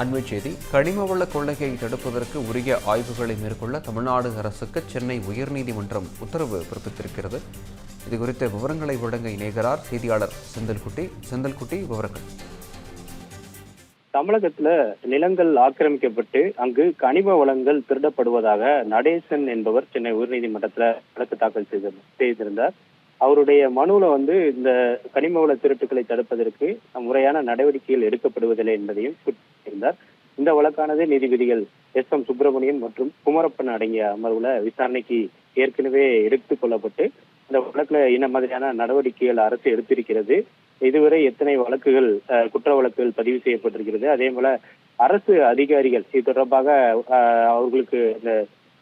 அண்மை செய்தி கனிமவள கொள்ளையை தடுப்பதற்கு உரிய ஆய்வுகளை மேற்கொள்ள தமிழ்நாடு அரசுக்கு சென்னை உயர்நீதிமன்றம் உத்தரவு பிறப்பித்திருக்கிறது. இது குறித்த விவரங்களை வழங்க இணைகிறார் செய்தியாளர் செந்தில்குட்டி. செந்தில்குட்டி விவரங்கள். தமிழகத்துல நிலங்கள் ஆக்கிரமிக்கப்பட்டு அங்கு கனிம வளங்கள் திருடப்படுவதாக நடேசன் என்பவர் சென்னை உயர்நீதிமன்றத்துல வழக்கு தாக்கல் செய்திருந்தார். அவருடைய மனுவில் வந்து இந்த கனிம வள திருட்டுகளை தடுப்பதற்கு முறையான நடவடிக்கைகள் எடுக்கப்படுவதில்லை என்பதையும் இருந்தார் இந்த வழக்கானது நீதிபதிகள் எஸ் எம் சுப்பிரமணியன் மற்றும் குமரப்பன் அடங்கிய அமர்வுல விசாரணைக்கு ஏற்கனவே எடுத்துக் கொள்ளப்பட்டு இந்த வழக்குல என்ன மாதிரியான நடவடிக்கைகள் அரசு எடுத்திருக்கிறது இதுவரை எத்தனை வழக்குகள் குற்ற வழக்குகள் பதிவு செய்யப்பட்டிருக்கிறது அதே போல அரசு அதிகாரிகள் இது தொடர்பாக அவர்களுக்கு இந்த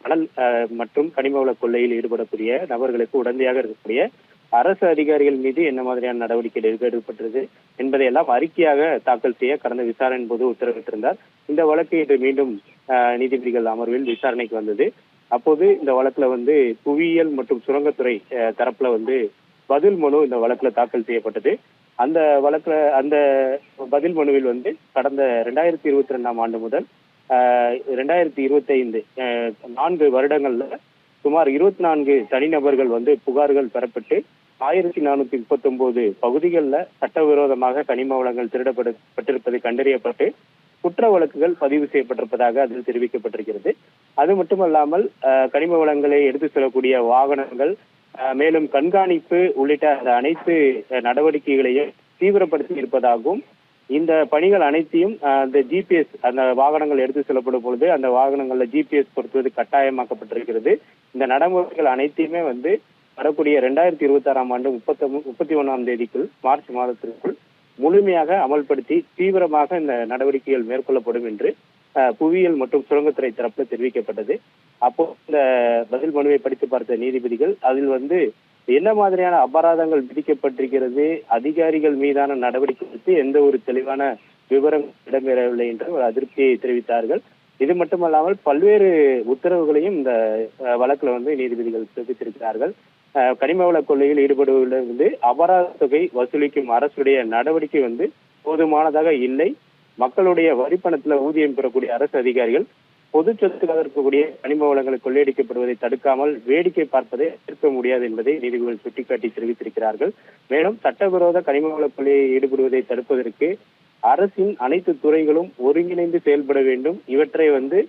கடல் மற்றும் கனிம வள கொள்ளையில் ஈடுபடக்கூடிய நபர்களுக்கு உடந்தையாக இருக்கக்கூடிய அரசு அதிகாரிகள் மீது என்ன மாதிரியான நடவடிக்கைகள் எடுக்க- எடுக்கப்பட்டது என்பதையெல்லாம் அறிக்கையாக தாக்கல் செய்ய கடந்த விசாரணையின் போது உத்தரவிட்டிருந்தார். இந்த வழக்கு இன்று மீண்டும் நீதிபதிகள் அமர்வில் விசாரணைக்கு வந்தது. அப்போது இந்த வழக்குல வந்து புவியியல் மற்றும் சுரங்கத்துறை தரப்புல வந்து பதில் மனு இந்த வழக்குல தாக்கல் செய்யப்பட்டது. அந்த வழக்குல அந்த பதில் மனுவில் வந்து கடந்த ரெண்டாயிரத்தி இருபத்தி ரெண்டாம் ஆண்டு முதல் ரெண்டாயிரத்தி இருபத்தி ஐந்து நான்கு வருடங்கள்ல சுமார் இருபத்தி நான்கு தனிநபர்கள் வந்து புகார்கள் பெறப்பட்டு ஆயிரத்தி நானூத்தி முப்பத்தி ஒன்பது பகுதிகளில் சட்டவிரோதமாக கனிம வளங்கள் திருடப்பட்டிருப்பது கண்டறியப்பட்டு குற்ற வழக்குகள் பதிவு செய்யப்பட்டிருப்பதாக அதில் தெரிவிக்கப்பட்டிருக்கிறது. அது மட்டுமல்லாமல் ஆஹ், கனிம வளங்களை எடுத்து செல்லக்கூடிய வாகனங்கள் ஆஹ், மேலும் கண்காணிப்பு உள்ளிட்ட அந்த அனைத்து நடவடிக்கைகளையும் தீவிரப்படுத்தி இருப்பதாகவும் இந்த பணிகள் அனைத்தையும் அந்த ஜிபிஎஸ் அந்த வாகனங்கள் எடுத்து செல்லப்படும் பொழுது அந்த வாகனங்கள்ல ஜிபிஎஸ் பொருத்துவது கட்டாயமாக்கப்பட்டிருக்கிறது. இந்த நடைமுறைகள் அனைத்தையுமே வந்து வரக்கூடிய ரெண்டாயிரத்தி இருபத்தி ஆறாம் ஆண்டு முப்பத்தி முப்பத்தி ஒன்னாம் தேதிக்குள் மார்ச் மாதத்திற்குள் முழுமையாக அமல்படுத்தி தீவிரமாக இந்த நடவடிக்கைகள் மேற்கொள்ளப்படும் என்று புவியியல் மற்றும் சுரங்கத்துறை தரப்பில் தெரிவிக்கப்பட்டது. அப்போ இந்த பதில் மனுவை படித்து பார்த்த நீதிபதிகள் அதில் வந்து என்ன மாதிரியான அபராதங்கள் விதிக்கப்பட்டிருக்கிறது அதிகாரிகள் மீதான நடவடிக்கை குறித்து எந்த ஒரு தெளிவான விவரம் இடம்பெறவில்லை என்று ஒரு அதிருப்தியை தெரிவித்தார்கள். இது மட்டுமல்லாமல் பல்வேறு உத்தரவுகளையும் இந்த வழக்குல வந்து நீதிபதிகள் பிறப்பித்திருக்கிறார்கள். கனிம வள கொள்ளையில் ஈடுபடுவதிலிருந்து அபராத தொகை வசூலிக்கும் அரசுடைய நடவடிக்கை வந்து போதுமானதாக இல்லை. மக்களுடைய வரிப்பணத்துல ஊதியம் பெறக்கூடிய அரசு அதிகாரிகள் பொது சொத்துக்காக இருக்கக்கூடிய கனிம வளங்கள் கொள்ளையடிக்கப்படுவதை தடுக்காமல் வேடிக்கை பார்ப்பதை எதிர்க்க முடியாது என்பதை நீதிபதிகள் சுட்டிக்காட்டி தெரிவித்திருக்கிறார்கள். மேலும் சட்டவிரோத கனிம வள கொள்ளையை ஈடுபடுவதை தடுப்பதற்கு அரசின் அனைத்து துறைகளும் ஒருங்கிணைந்து செயல்பட வேண்டும். இவற்றை வந்து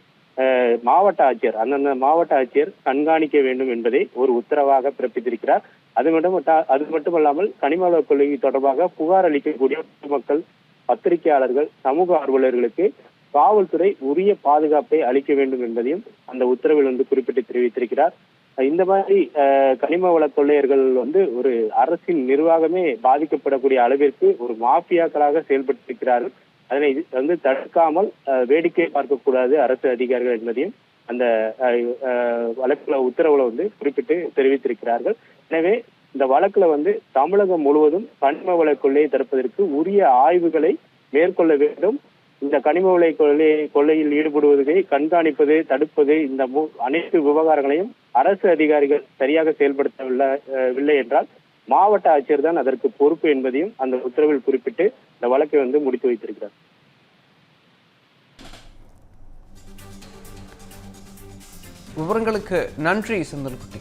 மாவட்ட ஆட்சியர் அந்தந்த மாவட்ட ஆட்சியர் கண்காணிக்க வேண்டும் என்பதை ஒரு உத்தரவாக பிறப்பித்திருக்கிறார். அது மட்டும் அது மட்டுமல்லாமல் கனிம வள கொள்கை தொடர்பாக புகார் அளிக்கக்கூடிய பொதுமக்கள் பத்திரிகையாளர்கள் சமூக ஆர்வலர்களுக்கு காவல்துறை உரிய பாதுகாப்பை அளிக்க வேண்டும் என்பதையும் அந்த உத்தரவில் வந்து குறிப்பிட்டு தெரிவித்திருக்கிறார். இந்த மாதிரி அஹ், கனிம வள கொள்ளையர்கள் வந்து ஒரு அரசின் நிர்வாகமே பாதிக்கப்படக்கூடிய அளவிற்கு ஒரு மாஃபியாக்களாக செயல்பட்டிருக்கிறார்கள். அதனை இது வந்து தடுக்காமல் வேடிக்கை பார்க்கக்கூடாது அரசு அதிகாரிகள் என்பதையும் அந்த அஹ், வழக்குல உத்தரவுல வந்து குறிப்பிட்டு தெரிவித்திருக்கிறார்கள். எனவே இந்த வழக்குல வந்து தமிழகம் முழுவதும் கனிம வள கொள்ளையை தடுப்பதற்கு உரிய ஆய்வுகளை மேற்கொள்ள வேண்டும். இந்த கனிம வளை கொள்ளை கொள்ளையில் ஈடுபடுவதை கண்காணிப்பது தடுப்பது இந்த மு- அனைத்து விவகாரங்களையும் அரசு அதிகாரிகள் சரியாக செயல்படுத்தவில்லை அஹ், என்றால் மாவட்ட ஆட்சியர் தான் அதற்கு பொறுப்பு என்பதையும் அந்த உத்தரவில் குறிப்பிட்டு இந்த வழக்கை வந்து முடித்து வைத்திருக்கிறார். விவரங்களுக்கு நன்றி செந்தில்குட்டி